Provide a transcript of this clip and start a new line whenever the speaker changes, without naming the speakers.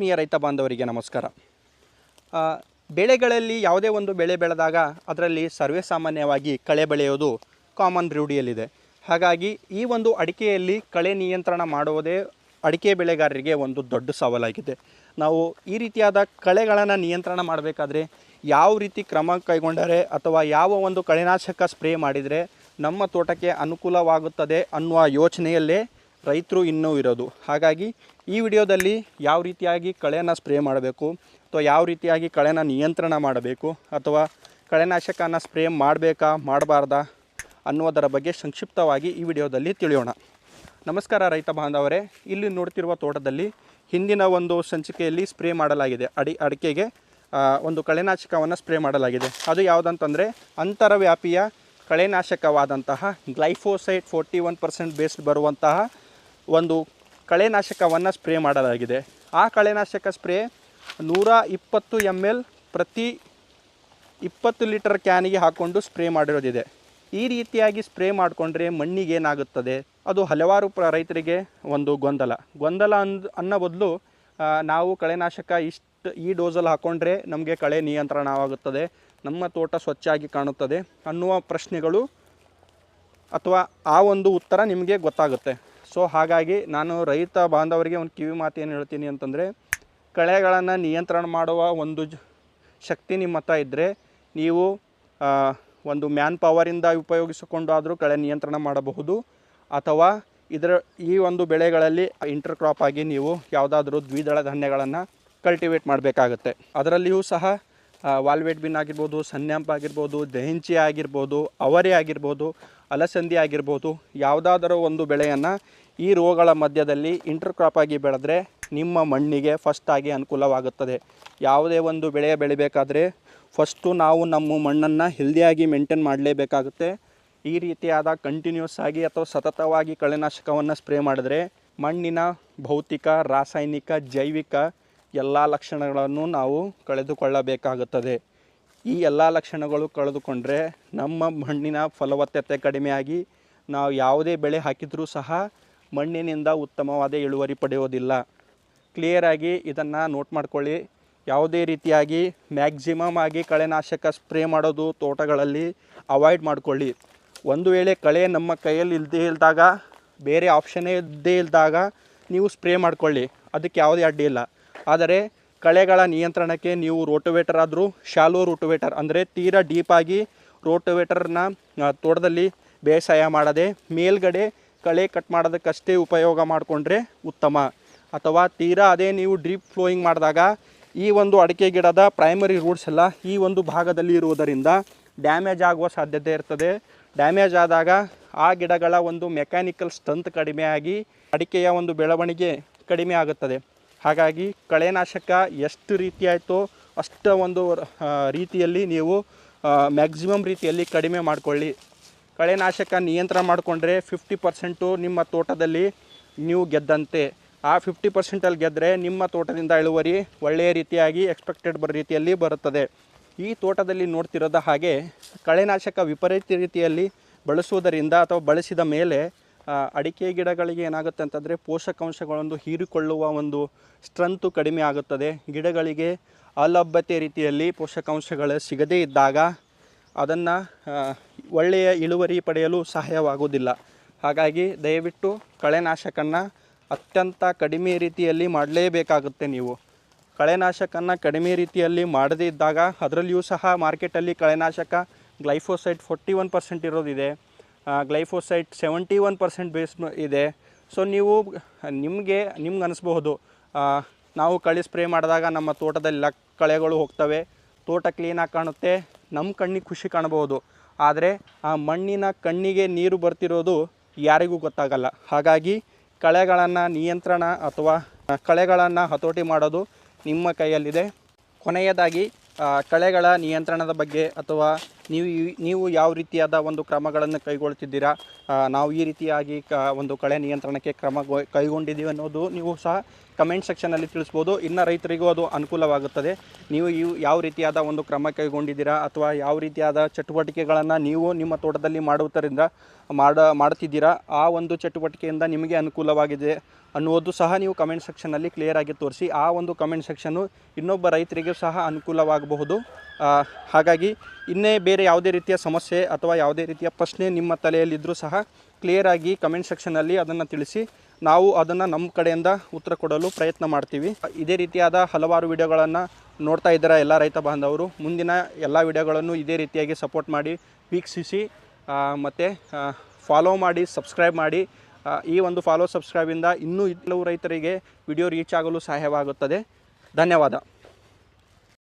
ಆತ್ಮೀಯ ರೈತ ಬಾಂಧವರಿಗೆ ನಮಸ್ಕಾರ. ಬೆಳೆಗಳಲ್ಲಿ ಯಾವುದೇ ಒಂದು ಬೆಳೆ ಬೆಳೆದಾಗ ಅದರಲ್ಲಿ ಸರ್ವೇ ಸಾಮಾನ್ಯವಾಗಿ ಕಳೆ ಬೆಳೆಯೋದು ಕಾಮನ್ ರೂಢಿಯಲ್ಲಿದೆ. ಹಾಗಾಗಿ ಈ ಒಂದು ಅಡಿಕೆಯಲ್ಲಿ ಕಳೆ ನಿಯಂತ್ರಣ ಮಾಡುವುದೇ ಅಡಿಕೆ ಬೆಳೆಗಾರರಿಗೆ ಒಂದು ದೊಡ್ಡ ಸವಾಲಾಗಿದೆ. ನಾವು ಈ ರೀತಿಯಾದ ಕಳೆಗಳನ್ನು ನಿಯಂತ್ರಣ ಮಾಡಬೇಕಾದ್ರೆ ಯಾವ ರೀತಿ ಕ್ರಮ ಕೈಗೊಂಡರೆ ಅಥವಾ ಯಾವ ಒಂದು ಕಳೆನಾಶಕ ಸ್ಪ್ರೇ ಮಾಡಿದರೆ ನಮ್ಮ ತೋಟಕ್ಕೆ ಅನುಕೂಲವಾಗುತ್ತದೆ ಅನ್ನುವ ಯೋಚನೆಯಲ್ಲೇ ರೈತರು ಇನ್ನೂ ಇರೋದು. ಹಾಗಾಗಿ ಈ ವಿಡಿಯೋದಲ್ಲಿ ಯಾವ ರೀತಿಯಾಗಿ ಕಳೆಯನ್ನು ಸ್ಪ್ರೇ ಮಾಡಬೇಕು, ಅಥವಾ ಯಾವ ರೀತಿಯಾಗಿ ಕಳೆನ ನಿಯಂತ್ರಣ ಮಾಡಬೇಕು, ಅಥವಾ ಕಳೆನಾಶಕನ ಸ್ಪ್ರೇ ಮಾಡಬೇಕಾ, ಮಾಡಬಾರ್ದಾ ಅನ್ನೋದರ ಬಗ್ಗೆ ಸಂಕ್ಷಿಪ್ತವಾಗಿ ಈ ವಿಡಿಯೋದಲ್ಲಿ ತಿಳಿಯೋಣ. ನಮಸ್ಕಾರ ರೈತ ಬಾಂಧವರೇ. ಇಲ್ಲಿ ನೋಡ್ತಿರುವ ತೋಟದಲ್ಲಿ ಹಿಂದಿನ ಒಂದು ಸಂಚಿಕೆಯಲ್ಲಿ ಸ್ಪ್ರೇ ಮಾಡಲಾಗಿದೆ. ಅಡಿ, ಅಡಿಕೆಗೆ ಒಂದು ಕಳೆನಾಶಕವನ್ನು ಸ್ಪ್ರೇ ಮಾಡಲಾಗಿದೆ. ಅದು ಯಾವುದಂತಂದರೆ ಅಂತರವ್ಯಾಪಿಯ ಕಳೆನಾಶಕವಾದಂತಹ glyphosate forty one percent based ಬರುವಂತಹ ಒಂದು ಕಳೆನಾಶಕವನ್ನು ಸ್ಪ್ರೇ ಮಾಡಲಾಗಿದೆ. ಆ ಕಳೆನಾಶಕ ಸ್ಪ್ರೇ ನೂರ ಇಪ್ಪತ್ತು ಎಂ ಎಲ್ ಪ್ರತಿ ಇಪ್ಪತ್ತು ಲೀಟರ್ ಕ್ಯಾನಿಗೆ ಹಾಕ್ಕೊಂಡು ಸ್ಪ್ರೇ ಮಾಡಿರೋದಿದೆ. ಈ ರೀತಿಯಾಗಿ ಸ್ಪ್ರೇ ಮಾಡಿಕೊಂಡ್ರೆ ಮಣ್ಣಿಗೆ ಏನಾಗುತ್ತದೆ? ಅದು ಹಲವಾರು ಪ್ರ ರೈತರಿಗೆ ಒಂದು ಗೊಂದಲ. ಗೊಂದಲ ಅಂದ್ ಅನ್ನೋ ಬದಲು ನಾವು ಕಳೆನಾಶಕ ಇಷ್ಟು ಈ ಡೋಸಲ್ಲಿ ಹಾಕ್ಕೊಂಡ್ರೆ ನಮಗೆ ಕಳೆ ನಿಯಂತ್ರಣವಾಗುತ್ತದೆ, ನಮ್ಮ ತೋಟ ಸ್ವಚ್ಛಾಗಿ ಕಾಣುತ್ತದೆ ಅನ್ನುವ ಪ್ರಶ್ನೆಗಳು ಅಥವಾ ಆ ಒಂದು ಉತ್ತರ ನಿಮಗೆ ಗೊತ್ತಾಗುತ್ತೆ. ಸೊ ಹಾಗಾಗಿ ನಾನು ರೈತ ಬಾಂಧವರಿಗೆ ಒಂದು ಕಿವಿ ಮಾತು ಏನು ಹೇಳ್ತೀನಿ ಅಂತಂದರೆ, ಕಳೆಗಳನ್ನು ನಿಯಂತ್ರಣ ಮಾಡುವ ಒಂದು ಶಕ್ತಿ ನಿಮ್ಮ ಹತ್ರ ಇದ್ದರೆ ನೀವು ಒಂದು ಮ್ಯಾನ್ ಪವರಿಂದ ಉಪಯೋಗಿಸಿಕೊಂಡಾದರೂ ಕಳೆ ನಿಯಂತ್ರಣ ಮಾಡಬಹುದು. ಅಥವಾ ಇದರ, ಈ ಒಂದು ಬೆಳೆಗಳಲ್ಲಿ ಇಂಟರ್ ಕ್ರಾಪ್ ಆಗಿ ನೀವು ಯಾವುದಾದ್ರೂ ದ್ವಿದಳ ಧಾನ್ಯಗಳನ್ನು ಕಲ್ಟಿವೇಟ್ ಮಾಡಬೇಕಾಗತ್ತೆ. ಅದರಲ್ಲಿಯೂ ಸಹ ವಾಲ್ವೇಟ್ ಬಿನ್ ಆಗಿರ್ಬೋದು, ಸನ್ಯಾಂಪ್ ಆಗಿರ್ಬೋದು, ದಹಿಂಚಿ ಆಗಿರ್ಬೋದು, ಅವರೆ ಆಗಿರ್ಬೋದು, ಅಲಸಂದಿ ಆಗಿರ್ಬೋದು, ಯಾವುದಾದರೂ ಒಂದು ಬೆಳೆಯನ್ನು ಈ ರೋಗಗಳ ಮಧ್ಯದಲ್ಲಿ ಇಂಟರ್ ಕ್ರಾಪ್ ಆಗಿ ಬೆಳೆದ್ರೆ ನಿಮ್ಮ ಮಣ್ಣಿಗೆ ಫಸ್ಟ್ ಆಗಿ ಅನುಕೂಲವಾಗುತ್ತದೆ. ಯಾವುದೇ ಒಂದು ಬೆಳೆ ಬೆಳಿಬೇಕಾದ್ರೆ ಫಸ್ಟು ನಾವು ನಮ್ಮ ಮಣ್ಣನ್ನು ಹೆಲ್ದಿಯಾಗಿ ಮೇಂಟೈನ್ ಮಾಡಲೇಬೇಕಾಗುತ್ತೆ. ಈ ರೀತಿಯಾದ ಕಂಟಿನ್ಯೂಸ್ ಆಗಿ ಅಥವಾ ಸತತವಾಗಿ ಕಳೆನಾಶಕವನ್ನು ಸ್ಪ್ರೇ ಮಾಡಿದ್ರೆ ಮಣ್ಣಿನ ಭೌತಿಕ, ರಾಸಾಯನಿಕ, ಜೈವಿಕ ಎಲ್ಲ ಲಕ್ಷಣಗಳನ್ನು ನಾವು ಕಳೆದುಕೊಳ್ಳಬೇಕಾಗುತ್ತದೆ. ಈ ಎಲ್ಲ ಲಕ್ಷಣಗಳು ಕಳೆದುಕೊಂಡ್ರೆ ನಮ್ಮ ಮಣ್ಣಿನ ಫಲವತ್ತತೆ ಕಡಿಮೆಯಾಗಿ ನಾವು ಯಾವುದೇ ಬೆಳೆ ಹಾಕಿದರೂ ಸಹ ಮಣ್ಣಿನಿಂದ ಉತ್ತಮವಾದ ಇಳುವರಿ ಪಡೆಯೋದಿಲ್ಲ. ಕ್ಲಿಯರಾಗಿ ಇದನ್ನು ನೋಟ್ ಮಾಡ್ಕೊಳ್ಳಿ. ಯಾವುದೇ ರೀತಿಯಾಗಿ ಮ್ಯಾಕ್ಸಿಮಮ್ ಆಗಿ ಕಳೆನಾಶಕ ಸ್ಪ್ರೇ ಮಾಡೋದು ತೋಟಗಳಲ್ಲಿ ಅವಾಯ್ಡ್ ಮಾಡಿಕೊಳ್ಳಿ. ಒಂದು ವೇಳೆ ಕಳೆ ನಮ್ಮ ಕೈಯಲ್ಲಿ ಇಲ್ಲದೇ ಇಲ್ದಾಗ, ಬೇರೆ ಆಪ್ಷನ್ನೇ ಇಲ್ಲದೇ ಇಲ್ದಾಗ ನೀವು ಸ್ಪ್ರೇ ಮಾಡಿಕೊಳ್ಳಿ. ಅದಕ್ಕೆ ಯಾವುದೇ ಅಡ್ಡಿ ಇಲ್ಲ. ಆದರೆ ಕಳೆಗಳ ನಿಯಂತ್ರಣಕ್ಕೆ ನೀವು ರೋಟೋವೇಟರ್ ಆದರೂ ಶಾಲೋ ರೋಟೋವೇಟರ್ ಅಂದರೆ ತೀರಾ ಡೀಪಾಗಿ ರೋಟೋವೇಟರ್ನ ತೋಟದಲ್ಲಿ ಬೇಸಾಯ ಮಾಡದೆ ಮೇಲ್ಗಡೆ ಕಳೆ ಕಟ್ ಮಾಡೋದಕ್ಕಷ್ಟೇ ಉಪಯೋಗ ಮಾಡಿಕೊಂಡ್ರೆ ಉತ್ತಮ. ಅಥವಾ ತೀರಾ ಅದೇ ನೀವು ಡ್ರೀಪ್ ಫ್ಲೋಯಿಂಗ್ ಮಾಡಿದಾಗ ಈ ಒಂದು ಅಡಿಕೆ ಗಿಡದ ಪ್ರೈಮರಿ ರೂಟ್ಸ್ ಎಲ್ಲ ಈ ಒಂದು ಭಾಗದಲ್ಲಿ ಇರುವುದರಿಂದ ಡ್ಯಾಮೇಜ್ ಆಗುವ ಸಾಧ್ಯತೆ ಇರ್ತದೆ. ಡ್ಯಾಮೇಜ್ ಆದಾಗ ಆ ಗಿಡಗಳ ಒಂದು ಮೆಕ್ಯಾನಿಕಲ್ ಸ್ಟ್ರೆಂತ್ ಕಡಿಮೆ ಆಗಿ ಅಡಿಕೆಯ ಒಂದು ಬೆಳವಣಿಗೆ ಕಡಿಮೆ ಆಗುತ್ತದೆ. ಹಾಗಾಗಿ ಕಳೆನಾಶಕ ಎಷ್ಟು ರೀತಿ ಆಯಿತೋ ಅಷ್ಟ ಒಂದು ರೀತಿಯಲ್ಲಿ ನೀವು ಮ್ಯಾಕ್ಸಿಮಮ್ ರೀತಿಯಲ್ಲಿ ಕಡಿಮೆ ಮಾಡಿಕೊಳ್ಳಿ. ಕಳೆನಾಶಕ ನಿಯಂತ್ರಣ ಮಾಡಿಕೊಂಡ್ರೆ ಫಿಫ್ಟಿ ಪರ್ಸೆಂಟು ನಿಮ್ಮ ತೋಟದಲ್ಲಿ ನೀವು ಗೆದ್ದಂತೆ. ಆ ಫಿಫ್ಟಿ ಪರ್ಸೆಂಟಲ್ಲಿ ಗೆದ್ದರೆ ನಿಮ್ಮ ತೋಟದಿಂದ ಇಳುವರಿ ಒಳ್ಳೆಯ ರೀತಿಯಾಗಿ ಎಕ್ಸ್ಪೆಕ್ಟೆಡ್ ಬರೋ ರೀತಿಯಲ್ಲಿ ಬರುತ್ತದೆ. ಈ ತೋಟದಲ್ಲಿ ನೋಡ್ತಿರೋದ ಹಾಗೆ ಕಳೆನಾಶಕ ವಿಪರೀತ ರೀತಿಯಲ್ಲಿ ಬಳಸುವುದರಿಂದ ಅಥವಾ ಬಳಸಿದ ಮೇಲೆ ಅಡಿಕೆ ಗಿಡಗಳಿಗೆ ಏನಾಗುತ್ತೆ ಅಂತಂದರೆ ಪೋಷಕಾಂಶಗಳನ್ನು ಹೀರಿಕೊಳ್ಳುವ ಒಂದು ಸ್ಟ್ರೆಂತು ಕಡಿಮೆ ಆಗುತ್ತದೆ. ಗಿಡಗಳಿಗೆ ಅಲಭ್ಯತೆ ರೀತಿಯಲ್ಲಿ ಪೋಷಕಾಂಶಗಳು ಸಿಗದೇ ಇದ್ದಾಗ ಅದನ್ನು ಒಳ್ಳೆಯ ಇಳುವರಿ ಪಡೆಯಲು ಸಹಾಯವಾಗುವುದಿಲ್ಲ. ಹಾಗಾಗಿ ದಯವಿಟ್ಟು ಕಳೆನಾಶಕನ್ನು ಅತ್ಯಂತ ಕಡಿಮೆ ರೀತಿಯಲ್ಲಿ ಮಾಡಲೇಬೇಕಾಗುತ್ತೆ ನೀವು. ಕಳೆನಾಶಕನ ಕಡಿಮೆ ರೀತಿಯಲ್ಲಿ ಮಾಡದೇ ಇದ್ದಾಗ ಅದರಲ್ಲಿಯೂ ಸಹ ಮಾರ್ಕೆಟಲ್ಲಿ ಕಳೆನಾಶಕ glyphosate forty one percent ಇರೋದಿದೆ. Glyphosate seventy one percent base ಇದೆ. ಸೊ ನೀವು, ನಿಮಗೆ, ನಿಮ್ಗೆ ಅನಿಸ್ಬಹುದು ನಾವು ಕಳೆ ಸ್ಪ್ರೇ ಮಾಡಿದಾಗ ನಮ್ಮ ತೋಟದಲ್ಲಿ ಕಳೆಗಳು ಹೋಗ್ತವೆ. ತೋಟ ಕ್ಲೀನಾಗಿ ಕಾಣುತ್ತೆ. ನಮ್ಮ ಕಣ್ಣಿಗೆ ಖುಷಿ ಕಾಣಬಹುದು. ಆದರೆ, ಆ ಮಣ್ಣಿನ ಕಣ್ಣಿಗೆ ನೀರು ಬರ್ತಿರೋದು ಯಾರಿಗೂ ಗೊತ್ತಾಗಲ್ಲ. ಹಾಗಾಗಿ, ಕಳೆಗಳನ್ನು ನಿಯಂತ್ರಣ ಅಥವಾ ಕಳೆಗಳನ್ನು ಹತೋಟಿ ಮಾಡೋದು ನಿಮ್ಮ ಕೈಯಲ್ಲಿದೆ. ಕೊನೆಯದಾಗಿ ಕಳೆಗಳ ನಿಯಂತ್ರಣದ ಬಗ್ಗೆ ಅಥವಾ ನೀವು ನೀವು ಯಾವ ರೀತಿಯಾದ ಒಂದು ಕ್ರಮಗಳನ್ನು ಕೈಗೊಳ್ತಿದ್ದೀರಾ? ನಾವು ಈ ರೀತಿಯಾಗಿ ಕ, ಒಂದು ಕಳೆ ನಿಯಂತ್ರಣಕ್ಕೆ ಕ್ರಮ ಕೈಗೊಂಡಿದ್ದೀವಿ ಅನ್ನೋದು ನೀವು ಸಹ ಕಮೆಂಟ್ ಸೆಕ್ಷನಲ್ಲಿ ತಿಳಿಸ್ಬೋದು. ಇನ್ನು ರೈತರಿಗೂ ಅದು ಅನುಕೂಲವಾಗುತ್ತದೆ. ನೀವು ಯಾವ ರೀತಿಯಾದ ಒಂದು ಕ್ರಮ ಕೈಗೊಂಡಿದ್ದೀರಾ? ಅಥವಾ ಯಾವ ರೀತಿಯಾದ ಚಟುವಟಿಕೆಗಳನ್ನು ನೀವು ನಿಮ್ಮ ತೋಟದಲ್ಲಿ ಮಾಡುವುದರಿಂದ, ಮಾಡ ಮಾಡ್ತಿದ್ದೀರಾ ಆ ಒಂದು ಚಟುವಟಿಕೆಯಿಂದ ನಿಮಗೆ ಅನುಕೂಲವಾಗಿದೆ ಅನ್ನುವುದು ಸಹ ನೀವು ಕಮೆಂಟ್ ಸೆಕ್ಷನಲ್ಲಿ ಕ್ಲಿಯರಾಗಿ ತೋರಿಸಿ. ಆ ಒಂದು ಕಮೆಂಟ್ ಸೆಕ್ಷನ್ನು ಇನ್ನೊಬ್ಬ ರೈತರಿಗೂ ಸಹ ಅನುಕೂಲವಾಗಬಹುದು. ಹಾಗಾಗಿ ಇನ್ನೇ ಬೇರೆ ಯಾವುದೇ ರೀತಿಯ ಸಮಸ್ಯೆ ಅಥವಾ ಯಾವುದೇ ರೀತಿಯ ಪ್ರಶ್ನೆ ನಿಮ್ಮ ತಲೆಯಲ್ಲಿದ್ದರೂ ಸಹ ಕ್ಲಿಯರಾಗಿ ಕಮೆಂಟ್ ಸೆಕ್ಷನಲ್ಲಿ ಅದನ್ನು ತಿಳಿಸಿ. ನಾವು ಅದನ್ನು ನಮ್ಮ ಕಡೆಯಿಂದ ಉತ್ತರ ಕೊಡಲು ಪ್ರಯತ್ನ ಮಾಡ್ತೀವಿ. ಇದೇ ರೀತಿಯಾದ ಹಲವಾರು ವಿಡಿಯೋಗಳನ್ನು ನೋಡ್ತಾ ಇದ್ದಾರೆ ಎಲ್ಲ ರೈತ ಬಾಂಧವರು. ಮುಂದಿನ ಎಲ್ಲ ವಿಡಿಯೋಗಳನ್ನು ಇದೇ ರೀತಿಯಾಗಿ ಸಪೋರ್ಟ್ ಮಾಡಿ, ವೀಕ್ಷಿಸಿ ಮತ್ತು ಫಾಲೋ ಮಾಡಿ ಸಬ್ಸ್ಕ್ರೈಬ್ ಮಾಡಿ. ಈ ಒಂದು ಫಾಲೋ ಸಬ್ಸ್ಕ್ರೈಬಿಂದ ಇನ್ನೂ ಕೆಲವು ರೈತರಿಗೆ ವಿಡಿಯೋ ರೀಚ್ ಆಗಲು ಸಹಾಯವಾಗುತ್ತದೆ. ಧನ್ಯವಾದ.